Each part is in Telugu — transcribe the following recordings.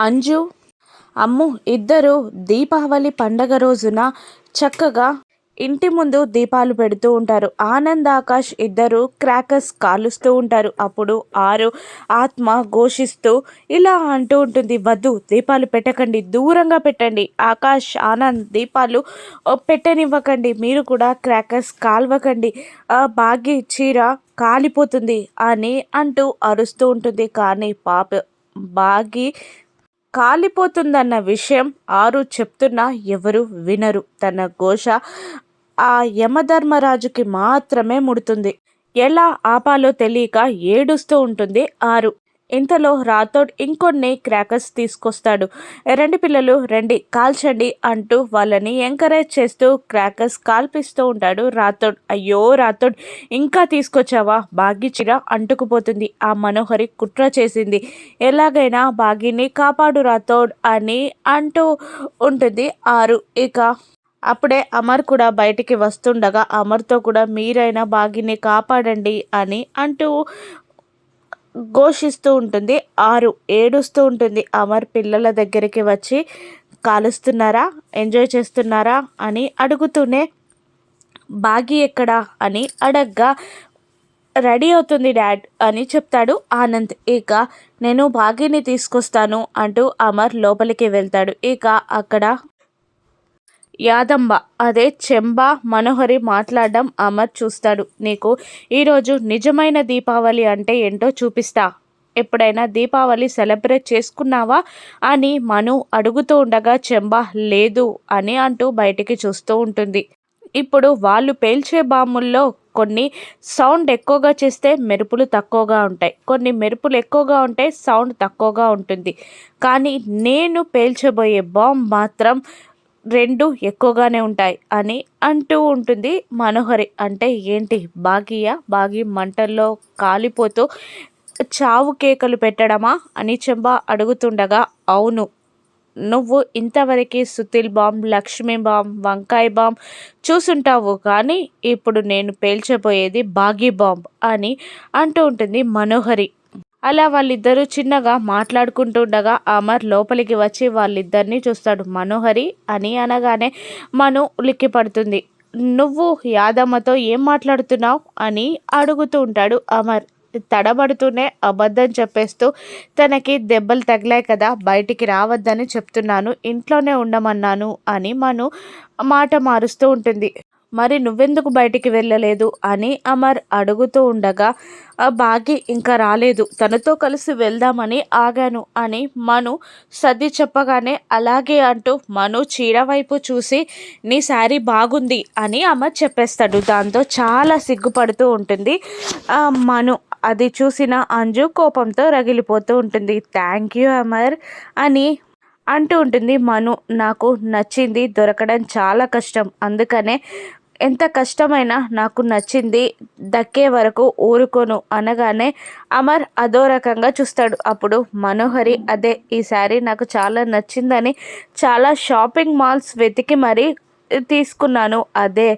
అంజు అమ్ము ఇద్దరు దీపావళి పండగ రోజున చక్కగా ఇంటి ముందు దీపాలు పెడుతూ ఉంటారు. ఆనంద్ ఆకాష్ ఇద్దరు క్రాకర్స్ కాలుస్తూ ఉంటారు. అప్పుడు ఆరు ఆత్మ ఘోషిస్తూ ఇలా అంటూ ఉంటుంది వద్దు దీపాలు పెట్టకండి దూరంగా పెట్టండి. ఆకాష్ ఆనంద్ దీపాలు పెట్టనివ్వకండి మీరు కూడా క్రాకర్స్ కాల్వకండి. బాగి చీర కాలిపోతుంది అని అంటూ అరుస్తూ ఉంటుంది. కానీ పాప బాగి కాలిపోతుందన్న విషయం ఆరు చెప్తున్నా ఎవరు వినరు. తన ఘోష ఆ యమధర్మరాజుకి మాత్రమే ముడుతుంది. ఎలా ఆపాలో తెలియక ఏడుస్తూ ఉంటుంది ఆరు. ఇంతలో రాథోడ్ ఇంకొన్ని క్రాకర్స్ తీసుకొస్తాడు. రండి పిల్లలు రండి కాల్చండి అంటూ వాళ్ళని ఎంకరేజ్ చేస్తూ క్రాకర్స్ కాల్పిస్తూ ఉంటాడు రాథోడ్. అయ్యో రాథోడ్ ఇంకా తీసుకొచ్చావా? బాగిచిర అంటుకుపోతుంది. ఆ మనోహరి కుట్ర చేసింది. ఎలాగైనా బాగిని కాపాడు రాథోడ్ అని అంటూ ఉంటుంది ఆరు. ఇక అప్పుడే అమర్ కూడా బయటికి వస్తుండగా అమర్తో కూడా మీరైనా బాగిని కాపాడండి అని అంటూ ఘోషిస్తూ ఉంటుంది. ఆరు ఏడుస్తూ ఉంటుంది. అమర్ పిల్లల దగ్గరికి వచ్చి కాలుస్తున్నారా? ఎంజాయ్ చేస్తున్నారా? అని అడుగుతూనే బాగి ఎక్కడా? అని అడగ్గా రెడీ అవుతుంది డాడ్ అని చెప్తాడు ఆనంద్. ఇక నేను బాగీని తీసుకొస్తాను అంటూ అమర్ లోపలికి వెళ్తాడు. ఇక అక్కడ యాదంబ అదే చెంబ మనోహరి మాట్లాడడం అమర్ చూస్తాడు. నీకు ఈరోజు నిజమైన దీపావళి అంటే ఏంటో చూపిస్తా. ఎప్పుడైనా దీపావళి సెలబ్రేట్ చేసుకున్నావా? అని మను అడుగుతూ ఉండగా చెంబా లేదు అని అంటూ బయటికి చూస్తూ ఉంటుంది. ఇప్పుడు వాళ్ళు పేల్చే బాముల్లో కొన్ని సౌండ్ ఎక్కువగా చేస్తే మెరుపులు తక్కువగా ఉంటాయి. కొన్ని మెరుపులు ఎక్కువగా ఉంటాయి సౌండ్ తక్కువగా ఉంటుంది. కానీ నేను పేల్చబోయే బాంబ్ మాత్రం రెండు ఎక్కువగానే ఉంటాయి అని అంటూ ఉంటుంది మనోహరి. అంటే ఏంటి? బాగియా? బాగి మంటల్లో కాలిపోతూ చావు కేకలు పెట్టడమా అని చెంబ అడుగుతుండగా అవును. నువ్వు ఇంతవరకు సుతిల్ బాంబ్ లక్ష్మీ బాంబ్ వంకాయ బాంబ్ చూసుంటావు కానీ ఇప్పుడు నేను పేల్చబోయేది బాగీ బాంబ్ అని అంటూ ఉంటుంది మనోహరి. అలా వాళ్ళిద్దరూ చిన్నగా మాట్లాడుకుంటుండగా అమర్ లోపలికి వచ్చి వాళ్ళిద్దరిని చూస్తాడు. మనోహరి అని అనగానే మను ఉలిక్కి పడుతుంది. నువ్వు యాదమ్మతో ఏం మాట్లాడుతున్నావు? అని అడుగుతూ ఉంటాడు అమర్. తడబడుతూనే అబద్ధం చెప్పేస్తూ తనకి దెబ్బలు తగిలాయి కదా బయటికి రావద్దని చెప్తున్నాను ఇంట్లోనే ఉండమన్నాను అని మను మాట మారుస్తూ ఉంటుంది. మరి నువ్వెందుకు బయటికి వెళ్ళలేదు అని అమర్ అడుగుతూ ఉండగా బాగి ఇంకా రాలేదు. తనతో కలిసి వెళ్దామని ఆగాను అని మను సర్ది చెప్పగానే అలాగే అంటూ మను చీర వైపు చూసి నీ శారీ బాగుంది అని అమర్ చెప్పేస్తాడు. దాంతో చాలా సిగ్గుపడుతూ ఉంటుంది. మను అది చూసిన అంజు కోపంతో రగిలిపోతూ ఉంటుంది. థ్యాంక్ యూ అమర్ అని అంటూ ఉంటుంది మను నాకు నచ్చింది దొరకడం చాలా కష్టం. అందుకనే ఎంత కష్టమైనా నాకు నచ్చింది దక్కే వరకు ఊరుకోను అనగానే అమర్ అదో రకంగా చూస్తాడు. అప్పుడు మనోహరి అదే ఈ శారీ నాకు చాలా నచ్చిందని చాలా షాపింగ్ మాల్స్ వెతికి మరీ తీసుకున్నాను. అదే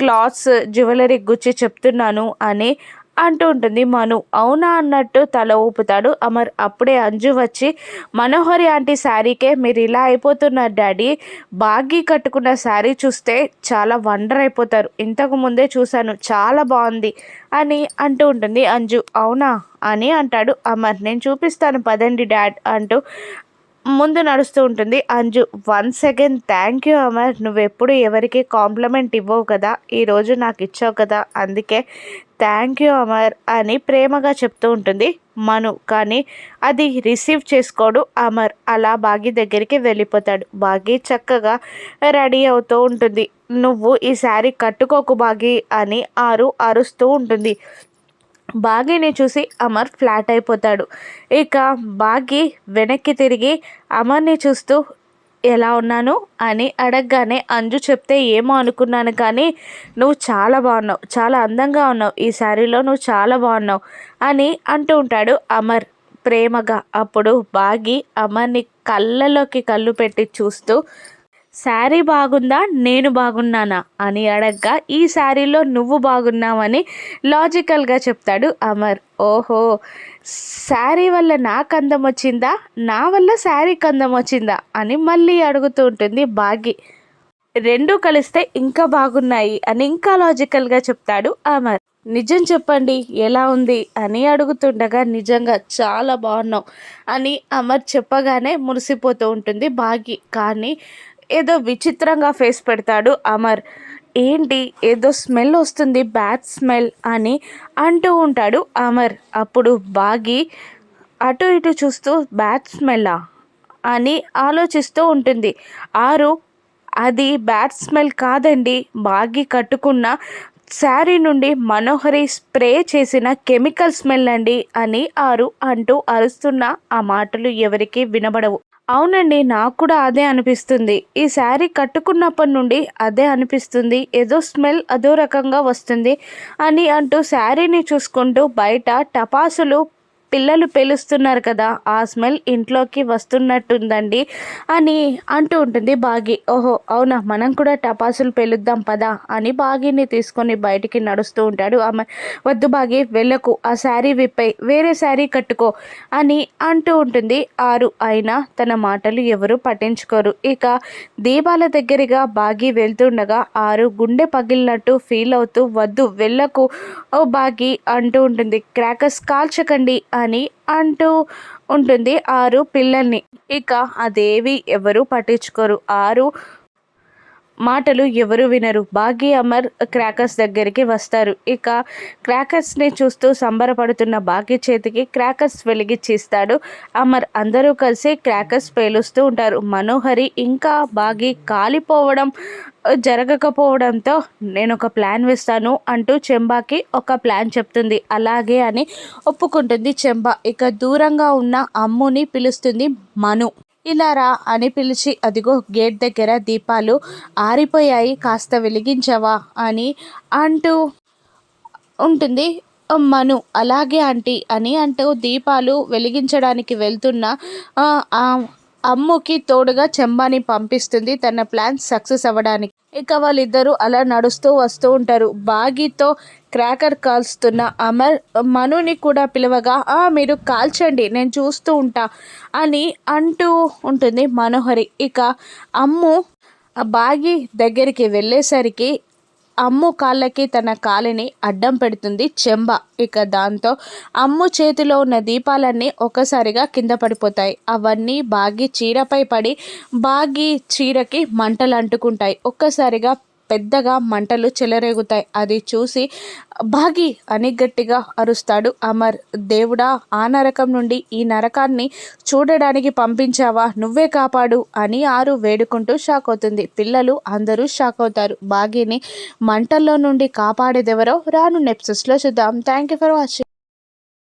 క్లాత్స్ జ్యువెలరీ గుచ్చి చెప్తున్నాను అని అంటూ ఉంటుంది. మను అవునా అన్నట్టు తల ఊపుతాడు. అమర్ అప్పుడే అంజు వచ్చి మనోహరి ఆంటీ శారీకే మీరు ఇలా అయిపోతున్నారు డాడీ. బాగీ కట్టుకున్న శారీ చూస్తే చాలా వండర్ అయిపోతారు. ఇంతకు ముందే చూశాను చాలా బాగుంది అని అంటూ ఉంటుంది. అంజు అవునా అని అంటాడు. అమర్ నేను చూపిస్తాను పదండి డాడ్ అంటూ ముందు నడుస్తూ ఉంటుంది. Anju once again thank you Amar. నువ్వెప్పుడు ఎవరికి కాంప్లిమెంట్ ఇవ్వవు కదా? ఈరోజు నాకు ఇచ్చావు కదా? అందుకే థ్యాంక్ యూ అమర్ అని ప్రేమగా చెప్తూ ఉంటుంది. మను కానీ అది రిసీవ్ చేసుకోడు. అమర్ అలా బాగి దగ్గరికి వెళ్ళిపోతాడు. బాగి చక్కగా రెడీ అవుతూ ఉంటుంది. నువ్వు ఈ శారీ కట్టుకోకు బాగి అని ఆరు అరుస్తూ ఉంటుంది. బాగీని చూసి అమర్ ఫ్లాట్ అయిపోతాడు. ఇక బాగి వెనక్కి తిరిగి అమర్ని చూస్తూ ఎలా ఉన్నాను? అని అడగగానే అంజు చెప్తే ఏమో అనుకున్నాను కానీ నువ్వు చాలా బాగున్నావు. చాలా అందంగా ఉన్నావు. ఈ శారీలో నువ్వు చాలా బాగున్నావు అని అంటూ ఉంటాడు అమర్. ప్రేమగా అప్పుడు బాగి అమర్ని కళ్ళలోకి కళ్ళు పెట్టి చూస్తూ శారీ బాగుందా? నేను బాగున్నానా? అని అడగ్గా ఈ శారీలో నువ్వు బాగున్నావని లాజికల్గా చెప్తాడు అమర్. ఓహో శారీ వల్ల నాకు అందం వచ్చిందా? నా వల్ల శారీ అందం వచ్చిందా? అని మళ్ళీ అడుగుతూ ఉంటుంది బాగి. రెండు కలిస్తే ఇంకా బాగున్నాయి అని ఇంకా లాజికల్గా చెప్తాడు అమర్. నిజం చెప్పండి ఎలా ఉంది? అని అడుగుతుండగా నిజంగా చాలా బాగున్నావు అని అమర్ చెప్పగానే మురిసిపోతూ ఉంటుంది బాగి. కానీ ఏదో విచిత్రంగా ఫేస్ పెడతాడు అమర్. ఏంటి? ఏదో స్మెల్ వస్తుంది బ్యాడ్ స్మెల్ అని అంటూ ఉంటాడు అమర్. అప్పుడు బాగి అటు ఇటు చూస్తూ బ్యాడ్ స్మెల్లా అని ఆలోచిస్తూ ఉంటుంది. ఆరు అది బ్యాడ్ స్మెల్ కాదండి. బాగి కట్టుకున్న శారీ నుండి మనోహరి స్ప్రే చేసిన కెమికల్ స్మెల్ అండి అని ఆరు అంటూ అరుస్తున్న ఆ మాటలు ఎవరికీ వినబడవు. అవునండి నాకు కూడా అదే అనిపిస్తుంది. ఈ శారీ కట్టుకున్నప్పటి నుండి అదే అనిపిస్తుంది. ఏదో స్మెల్ అదో రకంగా వస్తుంది అని అంటూ శారీని చూసుకుంటూ బయట టపాసులు పిల్లలు పిలుస్తున్నారు కదా ఆ స్మెల్ ఇంట్లోకి వస్తున్నట్టుందండి అని అంటూ ఉంటుంది బాగి. ఓహో అవునా? మనం కూడా టపాసులు పెలుద్దాం పదా అని బాగిని తీసుకొని బయటికి నడుస్తూ ఉంటాడు. ఆమె వద్దు బాగి వెళ్ళకు ఆ శారీ విప్పై వేరే శారీ కట్టుకో అని అంటూ ఉంటుంది. ఆరు అయినా తన మాటలు ఎవరు పట్టించుకోరు. ఇక దీపాల దగ్గరగా బాగి వెళ్తుండగా ఆరు గుండె పగిలినట్టు ఫీల్ అవుతూ వద్దు వెళ్ళకు ఓ బాగి అంటూ ఉంటుంది. క్రాకర్స్ కాల్చకండి అని అని అంటూ ఉంటుంది. ఆరు పిల్లల్ని. ఇక అదేవి ఎవరు పట్టించుకోరు. ఆరు మాటలు ఎవరు వినరు. బాగీ అమర్ క్రాకర్స్ దగ్గరికి వస్తారు. ఇక క్రాకర్స్ని చూస్తూ సంబరపడుతున్న బాగీ చేతికి క్రాకర్స్ వెలిగిచ్చిస్తాడు అమర్ అందరూ కలిసి క్రాకర్స్ పేలుస్తూ ఉంటారు. మనోహరి ఇంకా బాగీ కాలిపోవడం జరగకపోవడంతో నేను ఒక ప్లాన్ వేస్తాను అంటూ చెంబాకి ఒక ప్లాన్ చెప్తుంది. అలాగే అని ఒప్పుకుంటుంది చెంబా. ఇక దూరంగా ఉన్న అమ్ముని పిలుస్తుంది మను. ఇలా రా అని పిలిచి అదిగో గేట్ దగ్గర దీపాలు ఆరిపోయాయి కాస్త వెలిగించవా అని అంటూ ఉంటుంది మను. అలాగే ఆంటీ అని అంటూ దీపాలు వెలిగించడానికి వెళ్తున్న అమ్ముకి తోడుగా చెంబాని పంపిస్తుంది తన ప్లాన్ సక్సెస్ అవ్వడానికి. ఇక వాళ్ళిద్దరూ అలా నడుస్తూ వస్తూ ఉంటారు. బాగీతో క్రాకర్ కాల్స్తున్న అమర్ మనుని కూడా పిలవగా మీరు కాల్చండి నేను చూస్తూ ఉంటా అని అంటూ ఉంటుంది మనోహరి. ఇక అమ్ము బాగి దగ్గరికి వెళ్ళేసరికి అమ్ము కాళ్ళకి తన కాలిని అడ్డం పెడుతుంది చెంబ. ఇక దాంతో అమ్ము చేతిలో ఉన్న దీపాలన్నీ ఒకసారిగా కింద పడిపోతాయి. అవన్నీ బాగి చీరపై పడి బాగి చీరకి మంటలు అంటుకుంటాయి. ఒక్కసారిగా పెద్దగా మంటలు చెలరేగుతాయి. అది చూసి బాగి అని గట్టిగా అరుస్తాడు అమర్. దేవుడా ఆ నరకం నుండి ఈ నరకాన్ని చూడడానికి పంపించావా? నువ్వే కాపాడు అని ఆరు వేడుకుంటూ షాక్ అవుతుంది. పిల్లలు అందరూ షాక్ అవుతారు. బాగిని మంటల్లో నుండి కాపాడేదెవరో రాను నెప్సెస్లో చూద్దాం. Thank you for watching.